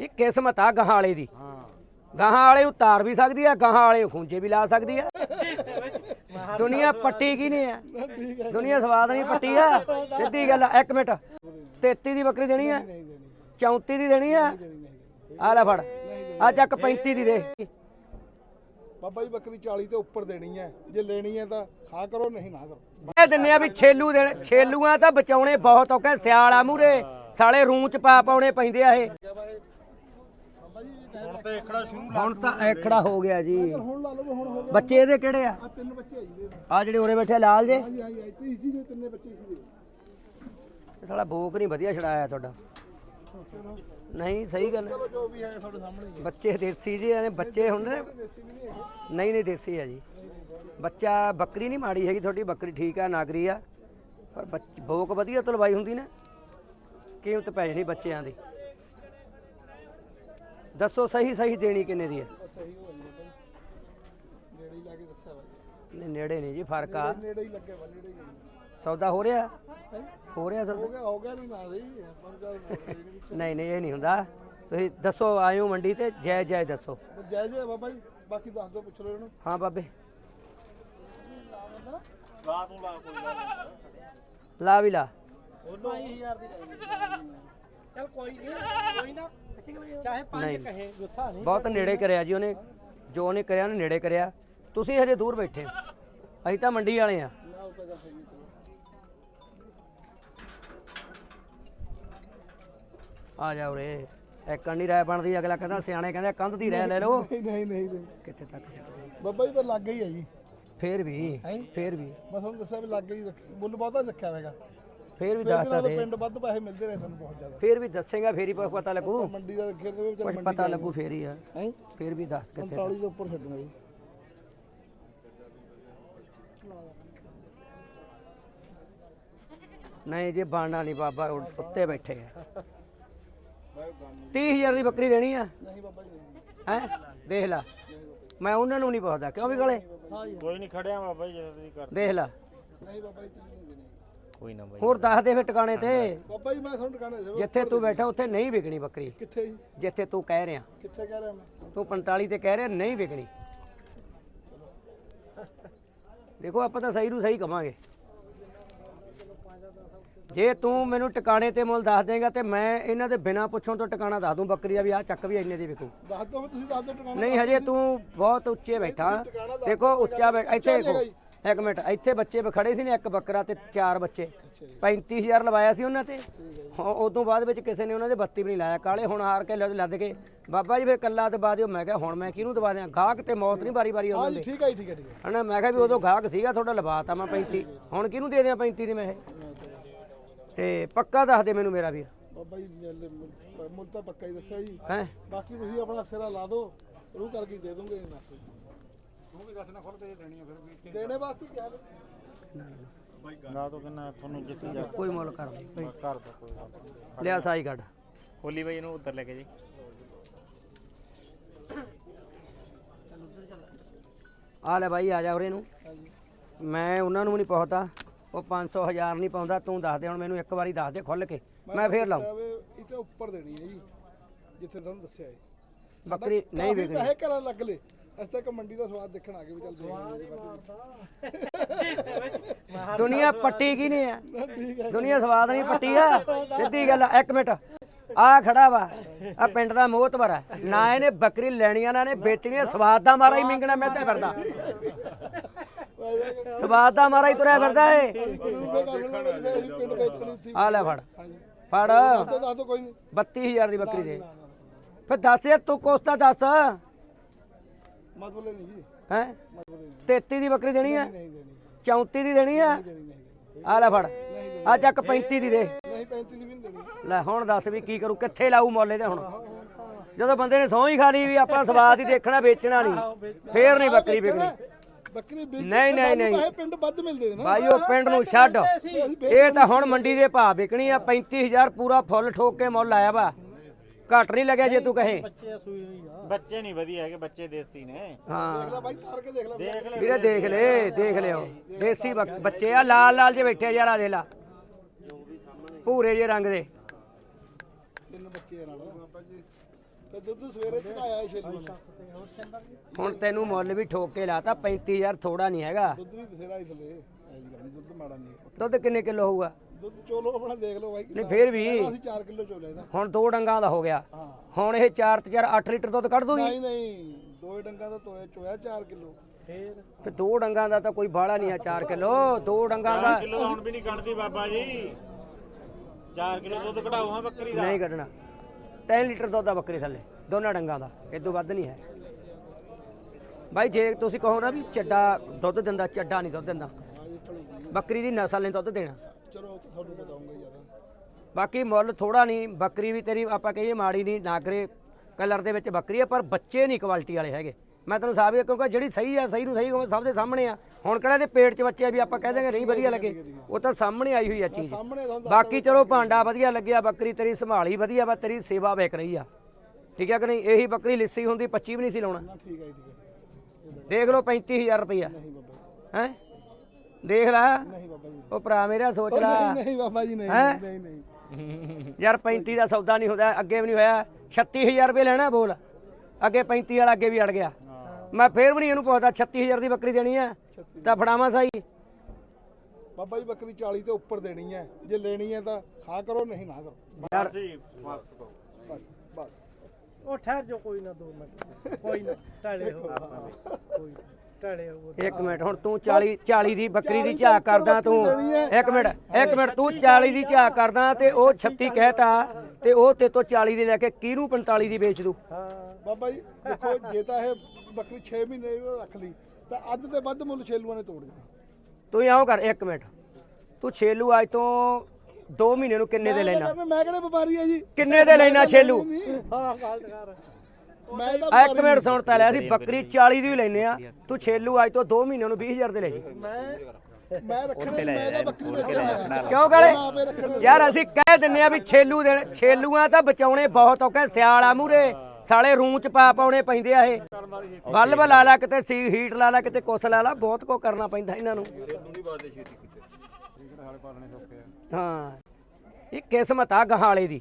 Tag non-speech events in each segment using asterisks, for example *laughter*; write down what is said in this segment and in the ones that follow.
ਇਹ ਕਿਸਮਤ ਆ ਗਾਹਾਂ ਵਾਲੇ ਦੀ। ਹਾਂ ਗਾਹਾਂ ਵਾਲੇ ਨੂੰ ਤਾਰ ਵੀ ਸਕਦੀ ਆ ਗਾਹਾਂ ਵਾਲੇ ਖੂੰਜੇ ਵੀ ਲਾ ਸਕਦੀ ਆ। ਦੁਨੀਆ ਪੱਟੀ ਕੀ ਨਹੀਂ ਆ? ਦੁਨੀਆ ਸਵਾਦ ਨਹੀਂ ਪੱਟੀ ਆ। ਸਿੱਧੀ ਗੱਲ ਆ ਇੱਕ ਮਿੰਟ। 33 ਦੀ ਬੱਕਰੀ ਦੇਣੀ ਆ? 34 ਦੀ ਦੇਣੀ ਆ? ਆ ਲੈ ਫੜ। ਆ ਚੱਕ 35 ਦੀ ਦੇ। ਬਾਬਾ ਜੀ ਬੱਕਰੀ 40 ਤੇ ਉੱਪਰ ਦੇਣੀ ਹੈ ਜੇ ਲੈਣੀ ਹੈ ਤਾਂ ਹਾਂ ਕਰੋ ਨਹੀਂ ਨਾ ਕਰੋ। ਇਹ ਦਿੰਨੇ ਆ ਵੀ ਛੇਲੂ ਦੇਣ ਛੇਲੂਆਂ ਤਾਂ ਬਚਾਉਣੇ ਬਹੁਤ ਔਖੇ ਸਿਆਲ ਆ ਮੂਰੇ। ਸਾਲੇ ਰੂੰ ਚ ਪਾ ਪਾਉਣੇ ਪੈਂਦੇ ਆ ਇਹ। ਹੁਣ ਤੇ ਇਕੜਾ ਸ਼ੁਰੂ ਹੁਣ ਤਾਂ ਐਖੜਾ ਹੋ ਗਿਆ ਜੀ। ਹੁਣ ਲਾ ਲਓ ਹੁਣ ਹੋ ਗਿਆ। ਬੱਚੇ ਇਹਦੇ ਕਿਹੜੇ ਆ? ਆ ਤਿੰਨ ਬੱਚੇ ਆਈ ਦੇ ਆ ਜਿਹੜੇ ਉਰੇ ਬੈਠੇ ਆ ਲਾਲ ਜੇ? ਹਾਂਜੀ ਹਾਂਜੀ ਤੇ ਇਸੀ ਦੇ ਤਿੰਨੇ ਬੱਚੇ ਇਸੀ ਦੇ ਇਹ ਸਾਲਾ ਬੋਕ ਨਹੀਂ ਵਧੀਆ ਛੜਾਇਆ ਤੁਹਾਡਾ। ਨਹੀਂ ਸਹੀ ਗੱਲ ਹੈ। ਚਲੋ ਜੋ ਵੀ ਹੈ ਤੁਹਾਡੇ ਸਾਹਮਣੇ ਹੀ ਹੈ। ਬੱਚੇ ਦੇਸੀ ਜੀ ਨੇ ਬੱਚੇ ਹੁੰਦੇ ਨੇ। ਦੇਸੀ ਵੀ ਨਹੀਂ ਹੈਗੇ। ਨਹੀਂ ਨਹੀਂ ਦੇਸੀ ਆ ਜੀ। ਬੱਚਾ ਬੱਕਰੀ ਨਹੀਂ ਮਾੜੀ ਹੈਗੀ ਤੁਹਾਡੀ ਬੱਕਰੀ ਠੀਕ ਆ ਨਾਗਰੀ ਆ। ਪਰ ਬੱਚ- ਬੋਕ ਵਧੀਆ ਤੋਂ ਲਵਾਈ ਹੁੰਦੀ ਨਾ। ਕੀਮਤ ਪੈ ਜਣੀ ਬੱਚਿਆਂ ਦੀ। ਦੱਸੋ ਸਹੀ ਸਹੀ ਦੇਣੀ ਕਿੰਨੇ ਦੀ ਹੈ? ਸਹੀ ਨੇੜੇ ਹੀ ਲਾ ਕੇ ਦੱਸਿਆ ਬਾਈ ਨਹੀਂ ਨੇੜੇ ਨਹੀਂ ਜੀ ਫ਼ਰਕ ਆ। ਨੇੜੇ ਹੀ ਲੱਗੇ ਵਾ ਨੇੜੇ ਹੀ ਹੈ। ਸੌਦਾ ਹੋ ਰਿਹਾ? ਹੋ? ਰਿਹਾ ਹੋ ਸੌਦਾ ਗਿਆ ਹੋ ਗਿਆ ਨਹੀਂ ਨਾ ਸਹੀ ਨਹੀਂ ਨਹੀਂ ਇਹ ਨਹੀਂ ਹੁੰਦਾ। ਤੁਸੀਂ ਦੱਸੋ ਆਇਓ ਮੰਡੀ ਤੇ ਜੈ ਜੈ ਦੱਸੋ। ਜੈ ਜੈ ਬਾਬਾ ਜੀ ਬਾਕੀ ਦੱਸ ਦਿਓ ਪੁੱਛ ਲਓ ਇਹਨੂੰ। ਹਾਂ ਬਾਬੇ। ਲਾ ਤੂੰ ਲਾ ਕੋਈ ਲਾ ਵੀ ਲਾ। ਚੱਲ ਕੋਈ ਨਹੀਂ ਕੋਈ ਨਾ। ਚਾਹੇ ਪੰਜ ਨਹੀਂ। ਕਹੇ ਗੁੱਸਾ ਨਹੀਂ ਬਹੁਤ ਨੇੜੇ ਕਰਿਆ ਜੀ ਉਹਨੇ ਜੋ ਉਹਨੇ ਕਰਿਆ ਉਹਨੇ ਨੇੜੇ ਕਰਿਆ। ਤੁਸੀਂ ਹਜੇ ਦੂਰ ਬੈਠੇ ਹੋ। ਅਸੀਂ ਤਾਂ ਮੰਡੀ ਵਾਲੇ ਆ। ਆ ਜਾ ਉਰੇ। ਇੱਕ ਨਹੀਂ ਰਾਇ ਬਣਦੀ ਅਗਲਾ ਕਹਿੰਦਾ ਸਿਆਣੇ ਕਹਿੰਦੇ ਕੰਧ ਦੀ ਰਹਿ ਲੈ ਲਓ। ਨਹੀਂ ਨਹੀਂ ਨਹੀਂ ਨਹੀਂ। ਕਿੱਥੇ ਤੱਕ? ਬਾਬਾ ਜੀ ਪਰ ਲੱਗ ਗਈ ਹੈ ਜੀ। ਫੇਰ ਵੀ ਫੇਰ ਵੀ। ਬਸ ਹੁਣ ਦੱਸਿਆ ਵੀ ਲੱਗ ਗਈ ਮੁੱਲ ਬਹੁਤਾ ਰੱਖਿਆ ਹੋਵੇਗਾ ਫੇਰ ਵੀ ਦੱਸਦਾ ਦੇ ਪਿੰਡ ਵੱਧ ਪੈਸੇ ਮਿਲਦੇ ਰਹੇ ਸਾਨੂੰ ਬਹੁਤ ਜ਼ਿਆਦਾ। ਫੇਰ ਵੀ ਦੱਸੇਗਾ ਫੇਰ ਹੀ ਪ- ਪਤਾ ਲੱਗੂ। ਮੰਡੀ ਦਾ ਖੇਡ ਦੇ ਵਿੱਚ ਪਤਾ ਲੱਗੂ ਫੇਰ ਹੀ ਆ। ਹੈ? ਫੇਰ ਵੀ ਦੱਸ ਕਿੱਥੇ 45 ਦੇ ਉੱਪਰ ਛੱਡਣਾ ਜੀ। ਨਹੀਂ ਜੀ ਬਾਣਾ ਨਹੀਂ ਬਾਬਾ ਉੱਤੇ ਬੈਠੇ ਆ। 30000 ਦੀ ਬੱਕਰੀ ਦੇਣੀ ਆ? ਨਹੀਂ ਬਾਬਾ ਜੀ। ਹੈ? ਦੇਖ ਲੈ। ਮੈਂ ਉਹਨਾਂ ਨੂੰ ਨਹੀਂ ਪੁੱਛਦਾ ਕਿਉਂ ਵੀ ਗਲੇ? ਕੋਈ ਨਹੀਂ ਖੜਿਆ ਬਾਬਾ ਜੀ ਜਦੋਂ ਤੁਸੀਂ ਕਰ ਦੇਖ ਲੈ। ਨਹੀਂ ਬਾਬਾ ਜੀ ਕੋਈ ਨਾ ਬਾਈ। ਹੋਰ ਦੱਸ ਦੇ ਫਿਰ ਟਿਕਾਣੇ ਤੇ। ਬਾਬਾ ਜੀ ਮੈਂ ਤੁਹਾਨੂੰ ਟਿਕਾਣੇ ਦੇ ਜਿੱਥੇ ਤੂੰ ਬੈਠਾ ਉੱਥੇ ਨਹੀਂ ਵਿਕਣੀ ਬੱਕਰੀ। ਕਿੱਥੇ ਜੀ? ਜਿੱਥੇ ਤੂੰ ਕਹਿ ਰਿਹਾ। ਕਿੱਥੇ ਕਹਿ ਰਿਹਾ ਮੈਂ? ਤੂੰ 45 ਤੇ ਕਹਿ ਰਿਹਾ ਨਹੀਂ ਵਿਕਣੀ। ਦੇਖੋ ਆਪਾਂ ਤਾਂ ਸਹੀ ਨੂੰ ਸਹੀ ਕਵਾਂਗੇ। ਜੇ ਤੂੰ ਮੈਨੂੰ ਟਿਕਾਣੇ ਤੇ ਮੁੱਲ ਦੱਸ ਦੇਂਗਾ ਤੇ ਮੈਂ ਇਹਨਾਂ ਦੇ ਬਿਨਾ ਪੁੱਛੋਂ ਤੋਂ ਟਿਕਾਣਾ ਦੱਸ ਦੂੰ ਬੱਕਰੀ ਦਾ ਵੀ ਆਹ ਚੱਕ ਵੀ ਇੰਨੇ ਦੀ ਵਿਕੂ। ਦੱਸ ਵੀ ਤੁਸੀਂ ਦੱਸ ਦਿਓ ਟਿਕਾਣਾ ਨਹੀਂ ਹਜੇ ਤੂੰ ਬਹੁਤ ਉੱਚੇ ਬੈਠਾ। ਦੇਖੋ ਉੱਚਾ ਬੈਠ ਇੱਥੇ ਦੇਖੋ। ਇੱਕ ਮਿੰਟ ਇੱਥੇ ਬੱਚੇ ਖੜੇ ਸੀ ਨੇ ਇੱਕ ਬੱਕਰਾ ਤੇ ਚਾਰ ਬੱਚੇ। 35000 ਲਵਾਇਆ ਸੀ ਉਹਨਾਂ ਤੇ। ਉਸ ਤੋਂ ਬਾਅਦ ਵਿੱਚ ਕਿਸੇ ਨੇ ਉਹਨਾਂ ਦੇ 32 ਵੀ ਨਹੀਂ ਲਾਇਆ। ਕਾਲੇ ਹੁਣ ਹਾਰ ਕੇ ਲੱਦ ਕੇ। ਬਾਬਾ ਜੀ ਫੇ ਕੱਲਾ ਦਬਾ ਦਿਓ ਮੈਂ ਕਿਹਾ ਹੁਣ ਮੈਂ ਕਿਹਨੂੰ ਦਬਾ ਦਿਆਂ? ਗਾਹਕ ਤੇ ਮੌਤ ਨਹੀਂ ਵਾਰੀ ਵਾਰੀ ਹਾਂ ਉਹਨਾਂ ਜੀ ਦੇ ਠੀਕ ਹੈ ਠੀਕ ਹੈ ਠੀਕ ਹੈ ਹਨਾ ਮੈਂ ਕਿਹਾ ਵੀ ਉਦੋਂ ਗਾਹਕ ਸੀਗਾ ਤੁਹਾਡਾ ਲਵਾਤਾ ਮੈਂ 35 ਹੁਣ ਕਿਹਨੂੰ ਦੇ ਦਿਆਂ 35 ਦੀ ਮੈਂ ਇਹ? ਤੇ ਪੱਕਾ ਦੱਸ ਦੇ ਮੈਨੂੰ ਮੇਰਾ ਵੀਰ। ਬਾਬਾ ਜੀ ਮੁੱਲ- ਤਾਂ ਪੱਕਾ ਹੀ ਦੱਸਿਆ ਜੀ। ਹੈ? ਬਾਕੀ ਤੁਸੀਂ ਆਪਣਾ ਸਿਰਾ ਲਾ ਦਿਓ। ਰੂ ਕਰਕੇ ਦੇ ਦੋਗੇ ਇਹਨਾਂ ਸੇ ਤੂੰ ਵੀ ਦੱਸ ਨਾ ਖੁੱਲ ਕੇ ਦੇਣੀ ਆ ਫਿਰ ਦੇਣੇ ਵਾਸਤੇ ਕਿਹਾ ਨਾ ਤੋਂ ਕਿੰਨਾ ਤੁਹਾਨੂੰ ਜਿੱਥੇ ਜਾ ਕੋਈ ਮੁੱਲ ਕਰ ਦੇ ਕਰ ਦੋ ਕੋਈ ਗੱਲ। ਲਿਆ ਸਾਈ ਕੱਢ ਹੋਲੀ ਬਾਈ ਇਹਨੂੰ ਉੱਧਰ ਲੈ ਕੇ ਜੀ। ਆ ਲੈ ਬਾਈ ਆ ਜਾ ਉਰੇ ਨੂੰ। ਮੈਂ ਉਹਨਾਂ ਨੂੰ ਨਹੀਂ ਪੁੱਛਦਾ ਉਹ 500 ਹਜ਼ਾਰ ਨਹੀਂ ਪਾਉਂਦਾ ਤੂੰ ਦੱਸ ਦੇ ਹੁਣ ਮੈਨੂੰ ਇੱਕ ਵਾਰੀ ਦੱਸ ਦੇ ਖੁੱਲ ਕੇ। ਮੈਂ ਫੇਰ ਲਾਉਂ ਇਹ ਤੇ ਉੱਪਰ ਦੇਣੀ ਹੈ ਜੀ ਜਿੱਥੇ ਤੁਹਾਨੂੰ ਦੱਸਿਆ ਹੈ। ਬੱਕਰੀ ਨਹੀਂ ਵਿਕਣੀ। ਪੈਸੇ ਘਰਾਂ ਲੱਗ ਲੇ ਅਸੀਂ ਤਾਂ ਇੱਕ ਮੰਡੀ ਦਾ ਸਵਾਦ ਦੇਖਣ ਆ ਗਏ ਵੀ ਚੱਲ ਦੇਖ ਲੈਂਦੇ ਦੁਨੀਆ ਪੱਟੀ ਕੀ ਨਹੀਂ ਆ ਠੀਕ ਹੈ ਦੁਨੀਆ ਸਵਾਦ ਨਹੀਂ ਪੱਟੀ ਆ। ਸਿੱਧੀ ਗੱਲ ਆ ਇੱਕ ਮਿੰਟ। ਆ ਖੜਾ ਵਾ। ਆ ਪਿੰਡ ਦਾ ਮੋਹਤਵਰ ਆ। ਨਾ ਇਹਨੇ ਬੱਕਰੀ ਲੈਣੀਆਂ ਨਾ ਨੇ ਵੇਚਣੀ ਆ, ਸਵਾਦ ਦਾ ਮਾਰਾ ਹੀ ਮਿੰਗਣਾ ਮੈਂ ਤੇ ਫਿਰਦਾ। ਸਵਾਦ ਦਾ ਮਾਰਾ ਹੀ ਤੁਰਿਆ ਫਿਰਦਾ ਏ ਰੂਪੇ ਕਰ ਲੈਣਾ ਅਸੀਂ ਪਿੰਡ ਵੇਚਣੀ ਸੀ ਆ ਲੈ ਫੜ। ਹਾਂਜੀ ਫੜ। ਦੱਸ ਦਿਓ ਦੱਸ ਦਿਓ ਕੋਈ ਨਹੀਂ 32000 ਦੀ ਬੱਕਰੀ ਦੇ। ਫਿਰ ਦੱਸ ਯਾਰ ਤੂੰ ਕੋਸਤਾ ਦੱਸ। ਮਤਲਬ ਨਹੀਂ ਜੀ। ਹੈ? ਮਤਲਬ ਨਹੀਂ 33 ਦੀ ਬੱਕਰੀ ਦੇਣੀ ਦੇਣੀ 34 ਦੀ ਦੇਣੀ ਦੇਣੀ ਆ ਲੈ ਫੜ। ਆ ਚੱਕ 35 ਦੀ ਦੇ। ਨਹੀਂ 35 ਦੀ ਵੀ ਨਹੀਂ ਦੇਣੀ। ਲੈ ਹੁਣ ਦੱਸ ਵੀ ਕੀ ਕਰੂ ਕਿੱਥੇ ਲਾਊ ਮੁੱਲ ਇਹਦੇ ਹੁਣ? ਜਦੋਂ ਬੰਦੇ ਨੇ ਸਹੁੰ ਹੀ ਖਾ ਲਈ ਵੀ ਆਪਾਂ ਸਵਾਦ ਹੀ ਦੇਖਣਾ ਵੇਚਣਾ ਨਹੀਂ। ਫੇਰ ਨਹੀਂ ਬੱਕਰੀ ਵਿਕਣੀ। ਬੱਕਰੀ ਵੇਚ ਨਹੀਂ, ਨਹੀਂ, ਨਹੀਂ। ਪਿੰਡ ਵੱਧ ਮਿਲਦੇ ਨੇ ਨਾ। ਭਾਈ ਉਹ ਪਿੰਡ ਨੂੰ ਛੱਡ। ਇਹ ਤਾਂ ਹੁਣ ਮੰਡੀ ਦੇ ਭਾਅ ਵਿਕਣੀ ਆ 35000 ਪੂਰਾ ਫੁੱਲ ਠੋਕ ਕੇ ਮੁੱਲ ਆਇਆ ਵਾ। ਘੱਟ ਨਹੀਂ ਲੱਗਿਆ ਜੇ ਤੂੰ ਕਹੇ। ਬੱਚੇ ਸੂਈ ਹੋਈ ਆ। ਬੱਚੇ ਨਹੀਂ ਵਧੀਆ ਹੈਗੇ ਬੱਚੇ ਦੇਸੀ ਨੇ। ਦੇਖ ਹਾਂ ਲੈ ਬਾਈ ਤਾਰ ਕੇ ਦੇਖ ਲੈ ਦੇਖ ਲੈ। ਵੀਰੇ ਦੇਖ ਲੈ ਦੇਖ ਲਿਓ। ਦੇਸੀ ਬੱਕ- ਬੱਚੇ ਆ ਲਾਲ ਲਾਲ ਜੇ ਬੈਠੇ ਆ ਯਾਰ ਆ ਦੇ ਲਾ। ਭੂਰੇ ਜੇ ਰੰਗ ਦੇ। ਤਿੰਨ ਬੱਚੇ ਆ ਨਾਲ। ਤੇ ਦੁੱਧ ਸਵੇਰੇ ਚੜਾਇਆ ਹੈ ਛੇਲੂ ਨੇ ਹੁਣ ਤੈਨੂੰ ਮੁੱਲ ਵੀ ਠੋਕ ਕੇ ਲਾਤਾ 35000 ਥੋੜਾ ਨਹੀਂ ਹੈਗਾ। ਦੁੱਧ ਵੀ ਬਥੇਰਾ ਹੀ ਥੱਲੇ। ਐਜੀ ਗੱਲ ਨੀ, ਦੁੱਧ ਮਾੜਾ ਨਹੀਂ। ਦੁੱਧ ਕਿੰਨੇ ਕਿਲੋ ਹੋਊਗਾ? ਦੁੱਧ ਚੋਲੋ ਆਪਣਾ ਦੇਖ ਲਓ ਬਾਈ ਨਹੀਂ ਫੇਰ ਵੀ ਅਸੀਂ 4 ਕਿਲੋ ਚੋਲਿਆ ਇਹਦਾ। ਹੁਣ ਦੋ ਡੰਗਾਂ ਦਾ ਹੋ ਗਿਆ। ਹਾਂ। ਹੁਣ ਇਹ 4 ਤੇ 4 8 ਲੀਟਰ ਦੁੱਧ ਕੱਢ ਦੂਗੀ ਨਹੀਂ ਨਹੀਂ ਦੋ ਡੰਗਾ ਦਾ ਤੋਇਆ ਚੋਇਆ 4 ਕਿਲੋ। ਫੇਰ? ਤੇ ਦੋ ਡੰਗਾਂ ਦਾ ਤਾਂ ਕੋਈ ਬਾਹਲਾ ਨਹੀਂ ਆ 4 ਕਿਲੋ। ਦੋ ਡੰਗਾਂ ਦਾ ਕਿਲੋ ਹੁਣ ਵੀ ਨਹੀਂ ਕੱਢਦੀ ਬਾਬਾ ਜੀ। 4 ਕਿਲੋ ਦੁੱਧ ਕਢਾਓ ਹਾਂ ਬੱਕਰੀ ਦਾ। ਨਹੀਂ ਕੱਢਣਾ। 3 ਲੀਟਰ ਦੁੱਧ ਆ ਬੱਕਰੀ ਥੱਲੇ। ਦੋਨਾਂ ਡੰਗਾਂ ਦਾ। ਇਦੋਂ ਵੱਧ ਨਹੀਂ ਹੈ। ਬਾਈ ਜੇ ਤੁਸੀਂ ਕਹੋ ਨਾ ਵੀ ਚੱਡਾ ਦੁੱਧ ਦਿੰਦਾ ਚੱਡਾ ਨਹੀਂ ਦੁੱਧ ਦਿੰਦਾ। ਬੱਕਰੀ ਦੀ ਨਸਲ ਨੇ ਦੁੱਧ ਦੇਣਾ। ਚਲੋ ਉਹ ਤਾਂ ਤੁਹਾਨੂੰ ਬਤਾਉਂਗਾ ਜ਼ਿਆਦਾ ਬਾਕੀ ਮੁੱਲ ਥੋੜਾ ਨਹੀਂ ਬੱਕਰੀ ਵੀ ਤੇਰੀ ਆਪਾਂ ਕਹੀਏ ਮਾੜੀ ਨਹੀਂ ਨਾਗਰੇ ਕਲਰ ਦੇ ਵਿੱਚ ਬੱਕਰੀ ਹੈ ਪਰ ਬੱਚੇ ਨਹੀਂ ਕੁਆਲਿਟੀ ਵਾਲੇ ਹੈਗੇ। ਮੈਂ ਤੈਨੂੰ ਸਾਬਿਤ ਕਿਉਂਕਿ ਜਿਹੜੀ ਸਹੀ ਆ ਸਹੀ ਨੂੰ ਸਹੀ ਕਹੋ ਸਭ ਦੇ ਸਾਹਮਣੇ ਆ। ਹੁਣ ਕਿਹੜਾ ਦੇ ਪੇਟ 'ਚ ਬੱਚੇ ਆ ਵੀ ਆਪਾਂ ਕਹਿ ਦਾਂਗੇ ਨਹੀਂ ਵਧੀਆ ਲੱਗੇ। ਉਹ ਤਾਂ ਸਾਹਮਣੇ ਆਈ ਹੋਈ ਆ ਚੀਜ਼। ਸਾਹਮਣੇ ਤੁਹਾਨੂੰ ਬਾਕੀ ਚਲੋ ਭਾਂਡਾ ਵਧੀਆ ਲੱਗਿਆ ਬੱਕਰੀ ਤੇਰੀ ਸੰਭਾਲੀ ਵਧੀਆ ਵਾ ਤੇਰੀ ਸੇਵਾ ਵੇਖ ਰਹੀ ਆ। ਠੀਕ ਹੈ ਕਿ ਨਹੀਂ? ਇਹੀ ਬੱਕਰੀ ਲਿੱਸੀ ਹੁੰਦੀ 25 ਵੀ ਨਹੀਂ ਸੀ ਲਾਉਣਾ। ਨਾ ਠੀਕ ਹੈ ਜੀ, ਠੀਕ ਹੈ ਇਹਦਾ ਦੇਖ ਲਓ 35000 ਰੁਪਈਆ। ਨਹੀਂ ਬਾਬਾ ਹੈ? ਦੇਖ ਲੈ। ਨਹੀਂ ਬਾਬਾ ਜੀ ਉਹ ਭਰਾ ਮੇਰਾ ਸੋਚ ਲੈ। ਨਹੀਂ ਨਹੀਂ ਬਾਬਾ ਜੀ ਨਹੀਂ ਹੈਂ? ਨਹੀਂ ਨਹੀਂ। ਯਾਰ 35 ਦਾ ਸੌਦਾ ਨਹੀਂ ਹੁੰਦਾ ਅੱਗੇ ਵੀ ਨਹੀਂ ਹੋਇਆ। 36000 ਰੁਪਏ ਲੈਣਾ ਬੋਲ। ਅੱਗੇ 35 ਵਾਲਾ ਅੱਗੇ ਵੀ ਅੜ ਗਿਆ। ਮੈਂ ਫੇਰ ਵੀ ਨਹੀਂ ਇਹਨੂੰ ਪੁੱਛਦਾ 36000 ਦੀ ਬੱਕਰੀ ਦੇਣੀ ਆ ਤਾਂ ਫੜਾਵਾਂ ਸਾਈ। ਬਾਬਾ ਜੀ ਬੱਕਰੀ 40 ਤੇ ਉੱਪਰ ਦੇਣੀ ਹੈ। ਜੇ ਲੈਣੀ ਹੈ ਤਾਂ ਹਾਂ ਕਰੋ ਨਹੀਂ ਨਾ ਕਰੋ। ਯਾਰ ਬਸ ਬਸ ਉਹ ਠਹਿਰ ਜੋ ਕੋਈ ਨਾ ਦੋ ਮਿੰਟ। ਕੋਈ ਨਾ *laughs* ਟਾਲੇ ਹੋ। ਕੋਈ ਨਾ, ਇੱਕ ਮਿੰਟ ਹੁਣ ਤੂੰ 40 40 ਦੀ ਬੱਕਰੀ ਦੀ ਝਾਕ ਕਰਦਾ ਤੂੰ। ਇੱਕ ਮਿੰਟ ਇੱਕ ਮਿੰਟ ਤੂੰ 40 ਦੀ ਝਾਕ ਕਰਦਾ ਤੇ ਉਹ 36 ਕਹਿਤਾ ਤੇ ਉਹ ਤੇ ਤੋਂ 40 ਦੀ ਲੈ ਕੇ ਕਿਹਨੂੰ 45 ਦੀ ਵੇਚ ਦੂ ਹਾਂ। ਬਾਬਾ ਜੀ ਦੇਖੋ ਜੇ ਤਾਂ ਇਹ ਬੱਕਰੀ 6 ਮਹੀਨੇ ਰੱਖ ਲਈ ਤਾਂ ਅੱਧ ਤੇ ਵੱਧ ਮੁੱਲ ਛੇਲੂਆਂ ਨੇ ਤੋੜ ਦੇਣਾ। ਤੂੰ ਆਉਂ ਕਰ ਇੱਕ ਮਿੰਟ। ਤੂੰ ਛੇਲੂ ਅੱਜ ਤੋਂ 2 ਮਹੀਨੇ ਨੂੰ ਕਿੰਨੇ ਦੇ ਲੈਣਾ? ਮੈਂ ਕਿਹੜੇ ਵਪਾਰੀ ਆ ਜੀ? ਕਿੰਨੇ ਦੇ ਲੈਣਾ ਛੇਲੂ? ਹਾਂ ਗੱਲ ਕਰ। ਮੈਂ ਤਾਂ ਆ ਇੱਕ ਮਿੰਟ ਸੁਣ ਤਾਂ ਲਿਆ ਸੀ ਬੱਕਰੀ 40 ਦੀ ਹੀ ਲੈਨੇ ਆ। ਤੂੰ ਛੇਲੂ ਅੱਜ ਤੋਂ 2 ਮਹੀਨੇ ਨੂੰ 20000 ਦੇ ਲੈ ਜੀ। ਮੈਂ ਮੈਂ ਰੱਖਣੇ ਮੈਂ ਤਾਂ ਬੱਕਰੀ ਵੇਚਣਾ ਕਿਉਂ ਗਾਲੇ ਯਾਰ ਅਸੀਂ ਕਹਿ ਦਿੰਨੇ ਆ ਵੀ ਛੇਲੂ ਦੇਣ ਛੇਲੂਆਂ ਤਾਂ ਬਚਾਉਣੇ ਬਹੁਤ ਔਖੇ ਸਿਆਲ ਆ ਮੂਰੇ। ਸਾਲੇ ਰੂੰ ਚ ਪਾ ਪਾਉਣੇ ਪੈਂਦੇ ਆ ਇਹ। ਬਲਬ ਲਾ ਲਾ ਕਿਤੇ ਸੀ ਹੀਟ ਲਾ ਲਾ ਕਿਤੇ ਕੁਛ ਲਾ ਲਾ ਬਹੁਤ ਕੋ ਕਰਨਾ ਪੈਂਦਾ ਇਹਨਾਂ ਨੂੰ। ਹਾਂ। ਇਹ ਕਿਸਮਤ ਆ ਗਾਹਾਂ ਵਾਲੇ ਦੀ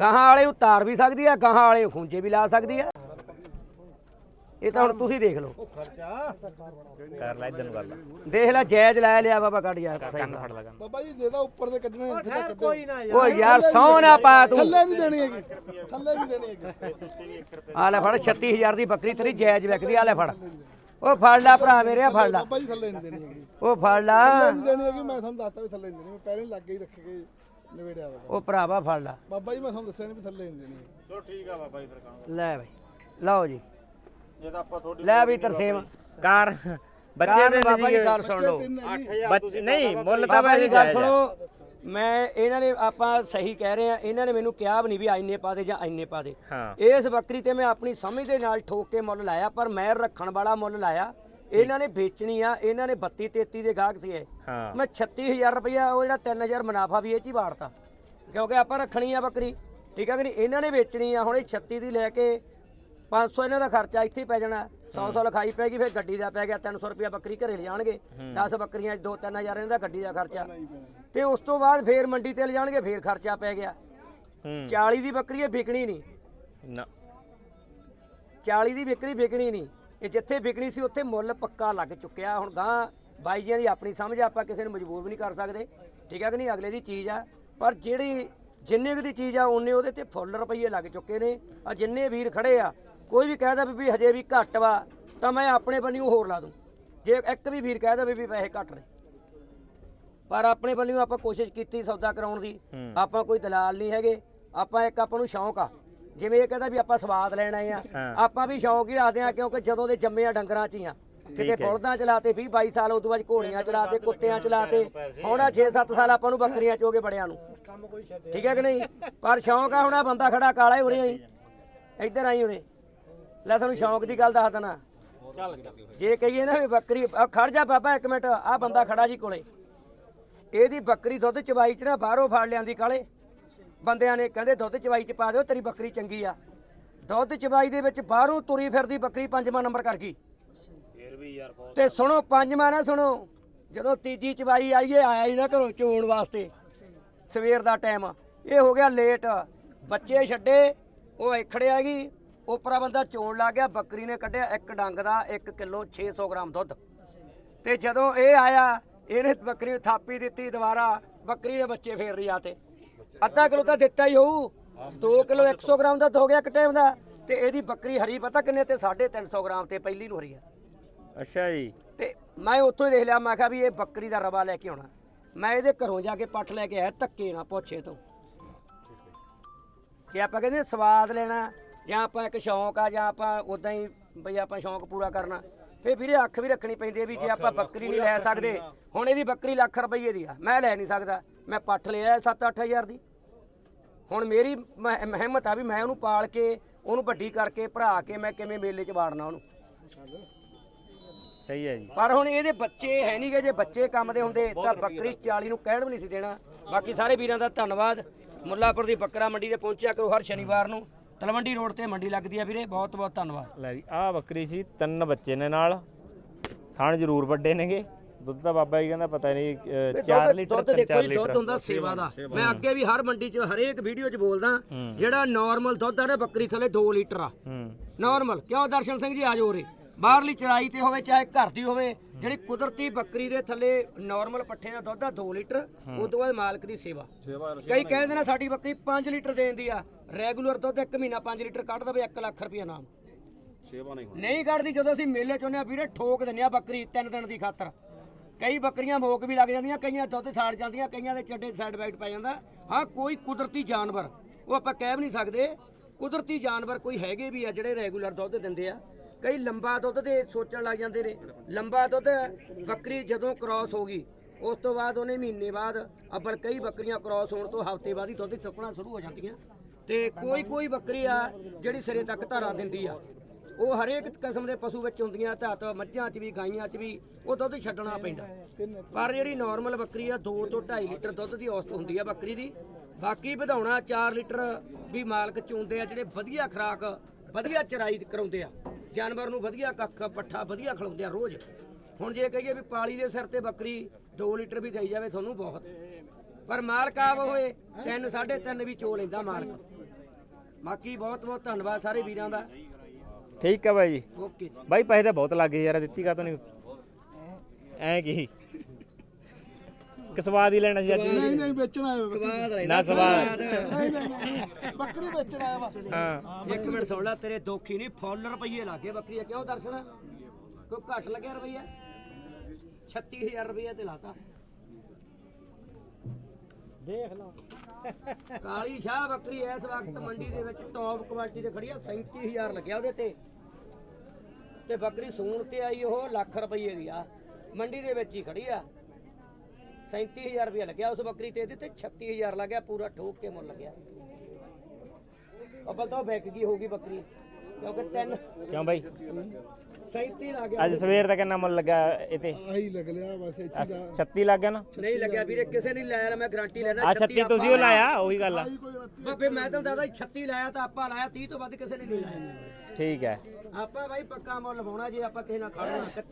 ਗਾਹਾਂ ਵਾਲੇ ਨੂੰ ਤਾਰ ਵੀ ਸਕਦੀ ਆ ਗਾਹਾਂ ਵਾਲੇ ਖੁੰਝੇ ਵੀ ਲਾ ਸਕਦੀ ਆ। ਇਹ ਤਾਂ ਹੁਣ ਤੁਸੀਂ ਦੇਖ ਲਓ। ਕਰ ਲੈ ਇਦਾਂ ਨੂੰ ਗੱਲ ਦੇਖ ਲੈ ਜਾਇਜ਼ ਲੈ ਲਿਆ ਬਾਬਾ ਕੱਢ ਯਾਰ ਕੰਨ ਫੜ ਲਾ ਕੰਨ। ਬਾਬਾ ਜੀ ਤਾਂ ਉੱਪਰ ਦੇ ਕੱਢਣੇ ਕੱਢੋ ਕੋਈ ਨਾ ਯਾਰ। ਯਾਰ ਸੌ ਨਾ ਪਾ ਤੂੰ। ਥੱਲੇ ਨਹੀਂ ਦੇਣੀ ਹੈਗੀ ਥੱਲੇ ਨਹੀਂ ਦੇਣੀ ਹੈਗੀ। ਆ ਲੈ ਫੜ 36000 ਦੀ ਬੱਕਰੀ ਤੇਰੀ ਜਾਇਜ਼ ਵਿਕਦੀ ਆ ਲੈ ਫੜ। ਉਹ ਫੜ ਲੈ ਭਰਾ ਮੇਰੇ ਆ ਫੜ ਲੈ। ਬਾਬਾ ਜੀ ਥੱਲੇ ਨਹੀਂ ਦੇਣੀ ਹੈਗੀ। ਉਹ ਫੜ ਲੈ। ਨਹੀਂ ਦੇਣੀ ਹੈਗੀ ਮੈਂ ਤੁਹਾਨੂੰ ਦੱਸਤਾ ਵੀ ਥੱਲੇ ਨਹੀਂ ਦੇਣੀ ਮੈਂ ਪਹਿਲੇ ਲੱਗੇ ਹੀ ਰੱਖ ਕੇ ਨਵੇੜਿਆ ਵਾ। ਉਹ ਭਰਾਵਾ ਫੜ ਲੈ। ਬਾਬਾ ਜੀ ਮੈਂ ਤੁਹਾਨੂੰ ਦੱਸਿਆ ਨਹੀਂ ਵੀ ਥੱਲੇ ਨਹੀਂ ਦੇਣੀ। ਚਲੋ ਠੀਕ ਆ ਬਾਬਾ ਜੀ ਫਿਰ ਕੰਮ। ਲੈ ਬਈ ਲਓ ਜੀ। ਜੇ ਤਾਂ ਆਪਾਂ ਤੁਹਾਡੀ ਲੈ ਵੀ ਤਰਸੇਮ ਕਾਰ ਬੱਚੇ ਦੇ ਬਾਬਾ ਜੀ ਗੱਲ ਸੁਣ ਲਓ। ਨਹੀਂ ਮੁੱਲ ਤਾਂ ਬਾਬਾ ਜੀ ਗੱਲ। ਸੁਣੋ। ਮੈਂ ਇਹਨਾਂ ਨੇ ਆਪਾਂ ਸਹੀ ਕਹਿ ਰਹੇ ਆ ਇਹਨਾਂ ਨੇ ਮੈਨੂੰ ਕਿਹਾ ਵੀ ਨਹੀਂ ਵੀ ਇੰਨੇ ਪਾ ਦੇ ਜਾਂ ਇੰਨੇ ਪਾ ਦੇ। ਇਸ ਬੱਕਰੀ ਤੇ ਮੈਂ ਆਪਣੀ ਸਮਝ ਦੇ ਨਾਲ ਠੋਕ ਕੇ ਮੁੱਲ ਲਾਇਆ ਪਰ ਮੈਂ ਰੱਖਣ ਵਾਲਾ ਮੁੱਲ ਲਾਇਆ। ਇਹਨਾਂ ਨੇ ਵੇਚਣੀ ਆ ਇਹਨਾਂ ਨੇ 32 33 ਦੇ ਗਾਹਕ ਸੀ ਇਹ ਹਾਂ। ਮੈਂ 36000 ਰੁਪਇਆ ਉਹ ਜਿਹੜਾ 3000 ਮੁਨਾਫਾ ਵੀ ਇਹ ਚ ਹੀ ਵਾੜਤਾ ਕਿਉਂਕਿ ਆਪਾਂ ਰੱਖਣੀ ਆ ਬੱਕਰੀ। ਠੀਕ ਹੈ ਕਿ ਨਹੀਂ? ਇਹਨਾਂ ਨੇ ਵੇਚਣੀ ਆ ਹੁਣ ਇਹ 36 ਦੀ ਲੈ ਕੇ 500 ਇਹਨਾਂ ਦਾ ਖਰਚਾ ਇੱਥੇ ਹੀ ਪੈ ਜਾਣਾ। 100 100 ਲਿਖਾਈ ਪੈਗੀ ਫਿਰ ਗੱਡੀ ਦਾ ਪੈ ਗਿਆ 300 ਰੁਪਇਆ ਬੱਕਰੀ ਘਰੇ ਲਿਜਾਣਗੇ। 10 ਬੱਕਰੀਆਂ 'ਚ 2-3000 ਇਹਨਾਂ ਦਾ ਗੱਡੀ ਦਾ ਖਰਚਾ। ਤੇ ਉਸ ਤੋਂ ਬਾਅਦ ਫੇਰ ਮੰਡੀ ਤੇ ਲਿਜਾਣਗੇ ਫੇਰ ਖਰਚਾ ਪੈ ਗਿਆ। ਹੂੰ। 40 ਦੀ ਬੱਕਰੀ ਇਹ ਵਿਕਣੀ ਨਹੀਂ। ਨਾ। 40 ਦੀ ਵਿਕਰੀ ਵਿਕਣੀ ਨਹੀਂ। ਇਹ ਜਿੱਥੇ ਵਿਕਣੀ ਸੀ ਉੱਥੇ ਮੁੱਲ ਪੱਕਾ ਲੱਗ ਚੁੱਕਿਆ। ਹੁਣ ਗਾਂ ਬਾਈ ਜੀਆਂ ਦੀ ਆਪਣੀ ਸਮਝ ਆ, ਆਪਾਂ ਕਿਸੇ ਨੂੰ ਮਜਬੂਰ ਵੀ ਨਹੀਂ ਕਰ ਸਕਦੇ। ਠੀਕ ਹੈ ਕਿ ਨਹੀਂ? ਅਗਲੇ ਦੀ ਚੀਜ਼ ਆ। ਪਰ ਜਿਹੜੀ ਜਿੰਨੇ ਦੀ ਚੀਜ਼ ਆ ਉਹਨੇ ਉਹਦੇ ਤੇ ਫੁੱਲ ਰੁਪਈਏ ਲੱਗ ਚੁੱਕੇ ਨੇ। ਆ ਜਿੰਨੇ ਵੀਰ ਖੜੇ ਆ ਕੋਈ ਵੀ ਕਹਿਦਾ ਵੀ ਵੀ ਹਜੇ ਵੀ ਘੱਟ ਵਾ ਤਾਂ ਮੈਂ ਆਪਣੇ ਬੰਨਿਓ ਹੋਰ ਲਾ ਦੂੰ। ਜੇ ਇੱਕ ਵੀ ਵੀਰ ਕਹਿਦਾ ਵੀ ਪੈਸੇ ਘੱਟ ਨੇ। ਪਰ ਆਪਣੇ ਵੱਲੋਂ ਆਪਾਂ ਕੋਸ਼ਿਸ਼ ਕੀਤੀ ਸੌਦਾ ਕਰਾਉਣ ਦੀ। ਆਪਾਂ ਕੋਈ ਦਲਾਲ ਨਹੀਂ ਹੈਗੇ। ਆਪਾਂ ਇੱਕ ਆਪਾਂ ਨੂੰ ਸ਼ੌਂਕ ਆ। ਜਿਵੇਂ ਇਹ ਕਹਿੰਦਾ ਵੀ ਆਪਾਂ ਸਵਾਦ ਲੈਣ ਆਏ ਆ ਆਪਾਂ ਵੀ ਸ਼ੌਂਕ ਹੀ ਰੱਖਦੇ ਆ ਕਿਉਂਕਿ ਜਦੋਂ ਦੇ ਜੰਮੇ ਆ ਡੰਗਰਾਂ 'ਚ ਹੀ ਆ। ਕਿਤੇ ਬਲਦਾਂ ਚਲਾਤੇ 20 22 ਸਾਲ ਉਦੋਂ ਬਾਅਦ ਘੋੜੀਆਂ ਚਲਾਤੇ ਕੁੱਤਿਆਂ ਚਲਾਤੇ ਹੁਣ ਆ 6-7 ਸਾਲ ਆਪਾਂ ਨੂੰ ਬੱਕਰੀਆਂ ਚੋਗੇ ਬੜਿਆਂ ਨੂੰ। ਕੰਮ ਕੋਈ ਛੱਡ ਠੀਕ ਹੈ ਕਿ ਨਹੀਂ? ਪਰ ਸ਼ੌਂਕ ਆ ਹੁਣ ਆ ਬੰਦਾ ਖੜਾ ਕਾਲਾ ਹੀ ਉਰੇ ਆਈ। ਇੱਧਰ ਆਈ ਉਰੇ। ਲੈ ਤੁਹਾਨੂੰ ਸ਼ੌਂਕ ਦੀ ਗੱਲ ਦੱਸ ਦਣਾ। ਜੇ ਕਹੀਏ ਨਾ ਵੀ ਬੱਕਰੀ ਖੜ ਜਾ ਬਾਬਾ ਇੱਕ ਮਿੰਟ ਆ ਬੰਦਾ ਖੜਾ ਜੀ ਕੋਲੇ। ਇਹਦੀ ਬੱਕਰੀ ਦੁੱਧ ਚਵਾਈ ਚ ਨਾ ਬਾਹਰੋਂ ਫੜ ਲਿਆਂਦੀ ਕਾਲੇ। ਬੰਦਿਆਂ ਨੇ ਕਹਿੰਦੇ ਦੁੱਧ ਚਵਾਈ ਚ ਪਾ ਦਿਓ ਤੇਰੀ ਬੱਕਰੀ ਚੰਗੀ ਆ। ਦੁੱਧ ਚਵਾਈ ਦੇ ਵਿੱਚ ਬਾਹਰੋਂ ਤੁਰੀ ਫਿਰਦੀ ਬੱਕਰੀ ਪੰਜਵਾਂ ਨੰਬਰ ਕਰ ਗਈ। ਤੇ ਸੁਣੋ ਪੰਜਵਾਂ ਨਾ ਸੁਣੋ ਜਦੋਂ ਤੀਜੀ ਚਵਾਈ ਆਈਏ ਆਇਆ ਹੀ ਨਾ ਘਰੋਂ ਚੋਣ ਵਾਸਤੇ। ਸਵੇਰ ਦਾ ਟਾਈਮ ਇਹ ਹੋ ਗਿਆ ਲੇਟ ਬੱਚੇ ਛੱਡੇ ਉਹ ਇਖੜਿਆ ਗਈ। ਉਪਰਾ ਬੰਦਾ ਚੋਣ ਲੱਗ ਗਿਆ ਬੱਕਰੀ ਨੇ ਕੱਢਿਆ ਇੱਕ ਡੰਗ ਦਾ 1 ਕਿਲੋ 600 ਗ੍ਰਾਮ ਦੁੱਧ। ਤੇ ਜਦੋਂ ਇਹ ਆਇਆ ਇਹਨੇ ਬੱਕਰੀ ਨੂੰ ਥਾਪੀ ਦਿੱਤੀ ਦੁਬਾਰਾ ਬੱਕਰੀ ਨੇ ਬੱਚੇ ਫੇਰ ਰਿਆ ਤੇ। ਅੱਧਾ ਕਿਲੋ ਤਾਂ ਦਿੱਤਾ ਹੀ ਹੋਊ। 2 ਕਿਲੋ 100 ਗ੍ਰਾਮ ਦਾ ਹੋ ਗਿਆ ਇੱਕ ਟਾਈਮ ਦਾ। ਤੇ ਇਹਦੀ ਬੱਕਰੀ ਹਰੀ ਪਤਾ ਕਿੰਨੇ ਤੇ? 350 ਗ੍ਰਾਮ ਤੇ ਪਹਿਲੀ ਨੂੰ ਹਰੀ ਆ। ਅੱਛਾ ਜੀ। ਤੇ ਮੈਂ ਉੱਥੋਂ ਹੀ ਦੇਖ ਲਿਆ ਮੈਂ ਕਿਹਾ ਵੀ ਇਹ ਬੱਕਰੀ ਦਾ ਰਵਾ ਲੈ ਕੇ ਆਉਣਾ। ਮੈਂ ਇਹਦੇ ਘਰੋਂ ਜਾ ਕੇ ਪੱਠ ਲੈ ਕੇ ਆਇਆ ਧੱਕੇ ਨਾ ਪੁੱਛੇ ਤੋਂ। ਜੇ ਆਪਾਂ ਕਹਿੰਦੇ ਸਵਾਦ ਲੈਣਾ ਜਾਂ ਆਪਾਂ ਇੱਕ ਸ਼ੌਂਕ ਆ ਜਾਂ ਆਪਾਂ ਉਦਾਂ ਹੀ ਬਈ ਆਪਾਂ ਸ਼ੌਂਕ ਪੂਰਾ ਕਰਨਾ। ਫੇ ਵੀਰੇ ਅੱਖ ਵੀ ਰੱਖਣੀ ਪੈਂਦੀ ਹੈ ਵੀ ਜੇ ਆਪਾਂ ਬੱਕਰੀ ਨਹੀਂ ਲੈ ਸਕਦੇ। ਹੁਣ ਇਹਦੀ ਬੱਕਰੀ ਲੱਖ ਰੁਪਏ ਦੀ ਆ ਮੈਂ ਲੈ ਨਹੀਂ ਸਕਦਾ। ਮੈਂ ਪੱਠ ਲਿਆ 7-8000 ਦੀ। ਹੁਣ ਮੇਰੀ ਮ- ਮਹਿਮਤ ਆ ਵੀ ਮੈਂ ਉਹਨੂੰ ਪਾਲ ਕੇ ਉਹਨੂੰ ਵੱਡੀ ਕਰਕੇ ਭਰਾ ਕੇ ਮੈਂ ਕਿਵੇਂ ਮੇਲੇ 'ਚ ਵਾੜਨਾ ਉਹਨੂੰ। ਸਹੀ ਹੈ ਜੀ। ਪਰ ਹੁਣ ਇਹਦੇ ਬੱਚੇ ਹੈ ਨਹੀਂਗੇ ਜੇ ਬੱਚੇ ਕੰਮ ਦੇ ਹੁੰਦੇ ਤਾਂ ਬੱਕਰੀ 40 ਨੂੰ ਕਹਿਣ ਵੀ ਨਹੀਂ ਸੀ ਦੇਣਾ। ਬਾਕੀ ਸਾਰੇ ਵੀਰਾਂ ਦਾ ਧੰਨਵਾਦ। ਮੁੱਲਾਪੁਰ ਦੀ ਬੱਕਰਾ ਮੰਡੀ ਤੇ ਪਹੁੰਚਿਆ ਕਰੋ ਹਰ ਸ਼ਨੀਵਾਰ ਨੂੰ। ਤਲਵੰਡੀ ਰੋਡ ਤੇ ਮੰਡੀ ਲੱਗਦੀ ਆ ਵੀਰੇ ਬਹੁਤ ਬਹੁਤ ਧੰਨਵਾਦ। ਲੈ ਵੀ ਆਹ ਬੱਕਰੀ ਸੀ ਤਿੰਨ ਬੱਚੇ ਨੇ ਨਾਲ। ਥਣ ਜ਼ਰੂਰ ਵੱਡੇ ਨੇਗੇ। ਦੁੱਧ ਦਾ ਬਾਬਾ ਜੀ ਕਹਿੰਦਾ ਪਤਾ ਨਹੀਂ 4 ਲੀਟਰ ਦੁੱਧ 3 ਦੇਖੋ 4 ਜੀ ਦੁੱਧ ਲੀਟਰ ਹੁੰਦਾ ਸੇਵਾ ਦਾ। ਮੈਂ ਅੱਗੇ ਵੀ ਹਰ ਮੰਡੀ 'ਚ ਹਰੇਕ ਵੀਡੀਓ 'ਚ ਬੋਲਦਾ ਜਿਹੜਾ ਨਾਰਮਲ ਦੁੱਧ ਆ ਨਾ ਬੱਕਰੀ ਥੱਲੇ 2 ਲੀਟਰ ਆ। ਹੂੰ। ਨਾਰਮਲ ਕਿਉਂ ਦਰਸ਼ਨ ਸਿੰਘ ਜੀ ਆਜੋ ਉਰੇ। ਬਾਹਰਲੀ ਚਰਾਈ ਤੇ ਹੋਵੇ ਚਾਹੇ ਘਰ ਦੀ ਹੋਵੇ ਜਿਹੜੀ ਕੁਦਰਤੀ ਬੱਕਰੀ ਦੇ ਥੱਲੇ ਨਾਰਮਲ ਪੱਠੇ ਦਾ ਦੁੱਧ ਆ 2 ਲੀਟਰ ਉਸ ਤੋਂ ਬਾਅਦ ਮਾਲਕ ਦੀ ਸੇਵਾ। ਕਈ ਕਹਿੰਦੇ ਨੇ ਸਾਡੀ ਬੱਕਰੀ 5 ਲੀਟਰ ਦੇਣ ਦੀ ਆ। ਰੈਗੂਲਰ ਦੁੱਧ ਇੱਕ ਮਹੀਨਾ 5 ਲੀਟਰ ਕੱਢ ਦਵੇ 1 ਲੱਖ ਰੁਪਏ ਨਾਮ। ਨਹੀਂ ਕੱਢਦੀ ਜਦੋਂ ਅਸੀਂ ਮੇਲੇ ਚ ਹੁੰਦੇ ਆ ਵੀਰੇ ਠੋਕ ਦਿੰਦੇ ਆ ਬੱਕਰੀ ਤਿੰਨ ਦਿਨ ਦੀ ਖਾਤਰ। ਕਈ ਬੱਕਰੀਆਂ ਮੋਕ ਵੀ ਲੱਗ ਜਾਂਦੀਆਂ, ਕਈਆਂ ਦੁੱਧ ਸਾੜ ਜਾਂਦੀਆਂ, ਕਈਆਂ ਦੇ ਚੱਡੇ ਸਾਈਡ ਬਾਈਟ ਪੈ ਜਾਂਦਾ। ਹਾਂ, ਕੋਈ ਕੁਦਰਤੀ ਜਾਨਵਰ, ਉਹ ਆਪਾਂ ਕਹਿ ਵੀ ਨਹੀਂ ਸਕਦੇ, ਕੁਦਰਤੀ ਜਾਨਵਰ ਕੋਈ ਹੈਗੇ ਵੀ ਆ ਜਿਹੜੇ ਰੈਗੂਲਰ ਦੁੱਧ ਦਿੰਦੇ ਆ। ਕਈ ਲੰਬਾ ਦੁੱਧ ਦੇ ਸੋਚਣ ਲੱਗ ਜਾਂਦੇ ਨੇ। ਲੰਬਾ ਦੁੱਧ ਬੱਕਰੀ ਜਦੋਂ ਕ੍ਰਾਸ ਹੋ ਗਈ, ਉਸ ਤੋਂ ਬਾਅਦ ਉਹਨੇ ਮਹੀਨੇ ਬਾਅਦ ਅੱਬਲ ਕਈ ਬੱਕਰੀਆਂ ਕ੍ਰਾਸ ਹੋਣ ਤੋਂ ਹਫ਼ਤੇ ਬਾਅਦ ਹੀ ਦੁੱਧ ਸੁੱਕਣਾ ਸ਼ੁਰੂ ਹੋ ਜਾਂਦੀਆਂ। ਤੇ ਕੋਈ ਕੋਈ ਬੱਕਰੀ ਆ ਜਿਹੜੀ ਸਿਰੇ ਤੱਕ ਧਾਰਾ ਦਿੰਦੀ ਆ। ਉਹ ਹਰੇਕ ਕਿਸਮ ਦੇ ਪਸ਼ੂ ਵਿੱਚ ਹੁੰਦੀਆਂ, ਧਾਤ, ਮੱਝਾਂ 'ਚ ਵੀ, ਗਾਈਆਂ 'ਚ ਵੀ, ਉਹ ਦੁੱਧ ਛੱਡਣਾ ਪੈਂਦਾ। ਪਰ ਜਿਹੜੀ ਨਾਰਮਲ ਬੱਕਰੀ ਆ 2 ਤੋਂ 2.5 ਲੀਟਰ ਦੁੱਧ ਦੀ ਔਸਤ ਹੁੰਦੀ ਆ ਬੱਕਰੀ ਦੀ। ਬਾਕੀ ਵਧਾਉਣਾ 4 ਲੀਟਰ ਵੀ ਮਾਲਕ ਚੁੰਦੇ ਆ, ਜਿਹੜੇ ਵਧੀਆ ਖਰਾਕ, ਵਧੀਆ ਚਰਾਈ ਕਰਾਉਂਦੇ ਆ। ਜਾਨਵਰ ਨੂੰ ਵਧੀਆ ਕੱਖ, ਪੱਠਾ ਵਧੀਆ ਖਿਲਾਉਂਦੇ ਆ ਰੋਜ਼। ਹੁਣ ਜੇ ਕਹੀਏ ਵੀ ਪਾਲੀ ਦੇ ਸਿਰ ਤੇ ਬੱਕਰੀ 2 ਲੀਟਰ ਵੀ ਦੇਈ ਜਾਵੇ, ਤੁਹਾਨੂੰ ਬਹੁਤ। ਪਰ ਮਾਲਕ ਆਪ ਹੋਏ 3 3.5 ਵੀ ਚੋ ਲੈਂਦਾ ਮਾਲਕ। ਬਾਕੀ ਬਹੁਤ ਬਹੁਤ ਧੰਨਵਾਦ ਸਾਰੇ ਵੀਰਾਂ ਦਾ। ਠੀਕ ਹੈ ਬਾਈ। ਜੀ ਓਕੇ। ਬਾਈ ਪੈਸੇ ਤਾਂ ਬਹੁਤ ਲੱਗੇ ਯਾਰ ਦਿੱਤੀ ਕਾ ਨਹੀਂ ਐ ਕੀ? ਕਿ ਸਵਾਦ ਹੀ ਲੈਣਾ ਸੀ ਅੱਜ? ਨਹੀਂ ਨਹੀਂ ਵੇਚਣ ਆਇਆ ਸਵਾਦ ਨਾ ਲੈਣਾ ਸਵਾਦ ਨਹੀਂ ਨਹੀਂ ਨਹੀਂ ਬੱਕਰੀ ਵੇਚਣ ਆਇਆ ਵਾ ਹਾਂ। ਇੱਕ ਮਿੰਟ ਸੁਣ ਲੈ ਤੇਰੇ ਦੋਖੀ ਨਹੀਂ ਫੁੱਲ ਰੁਪਈਏ ਲੱਗੇ ਬੱਕਰੀ ਦਾ। ਕਿਉਂ ਦਰਸ਼ਨ? ਕੋਈ ਘੱਟ ਲੱਗਿਆ ਰੁਪਈਆ? 36000 ਰੁਪਈਆ ਤੇ ਲਾਤਾ। ਦੇਖ ਲਓ। ਕਾਲੀ ਸ਼ਾਹ ਬੱਕਰੀ ਇਸ ਵਕਤ ਮੰਡੀ ਦੇ ਵਿੱਚ ਟੌਪ ਕੁਆਲਿਟੀ ਤੇ ਖੜੀ ਆ 37000 ਲੱਗਿਆ ਉਹਦੇ ਤੇ। ਤੇ ਬੱਕਰੀ ਸੂਣ ਤੇ ਆਈ, ਉਹ ਲੱਖ ਰੁਪਏ ਦੀ ਆ। ਮੰਡੀ ਦੇ ਵਿੱਚ ਹੀ ਖੜੀ ਆ। 37000 ਰੁਪਇਆ ਲੱਗਿਆ ਉਸ ਬੱਕਰੀ ਤੇ ਇਹਦੇ ਤੇ 36000 ਲੱਗਿਆ, ਪੂਰਾ ਠੋਕ ਕੇ ਮੁੱਲ ਲੱਗਿਆ। ਅਬਲ ਤਾਂ ਵਿਕ ਗਈ ਹੋਗੀ ਬੱਕਰੀ, ਕਿਉਂਕਿ ਤਿੰਨ ਕਿਉਂ ਬਾਈ? 37 ਲੱਗ ਗਿਆ। ਅੱਜ ਸਵੇਰ ਦਾ ਕਿੰਨਾ ਮੁੱਲ ਲੱਗਾ ਇਹ ਤੇ ਆਹੀ ਲੱਗ ਲਿਆ ਬਸ ਇੱਥੇ ਦਾ। 36 ਲੱਗ ਗਿਆ ਨਾ? ਨਹੀਂ ਲੱਗਿਆ ਵੀਰੇ ਕਿਸੇ ਨੇ ਲਾਇਆ ਮੈਂ ਗਾਰੰਟੀ ਲੈਣਾ ਆ 36 ਤੁਸੀਂ ਉਹ ਲਾਇਆ। ਉਹੀ ਗੱਲ ਆ। ਬਾਬੇ ਮੈਂ ਤਾਂ ਦਾਦਾ 36 ਲਾਇਆ ਤਾਂ ਆਪਾਂ ਲਾਇਆ 30 ਤੋਂ ਵੱਧ ਕਿਸੇ ਨੇ ਨਹੀਂ ਲਾਇਆ। ਠੀਕ ਹੈ। ਆਪਾਂ ਬਾਈ ਪੱਕਾ ਮੁੱਲ ਲਵਾਉਣਾ ਜੇ ਆਪਾਂ ਕਿਸੇ ਨਾਲ ਖੜਨਾ ਕੱਚੇ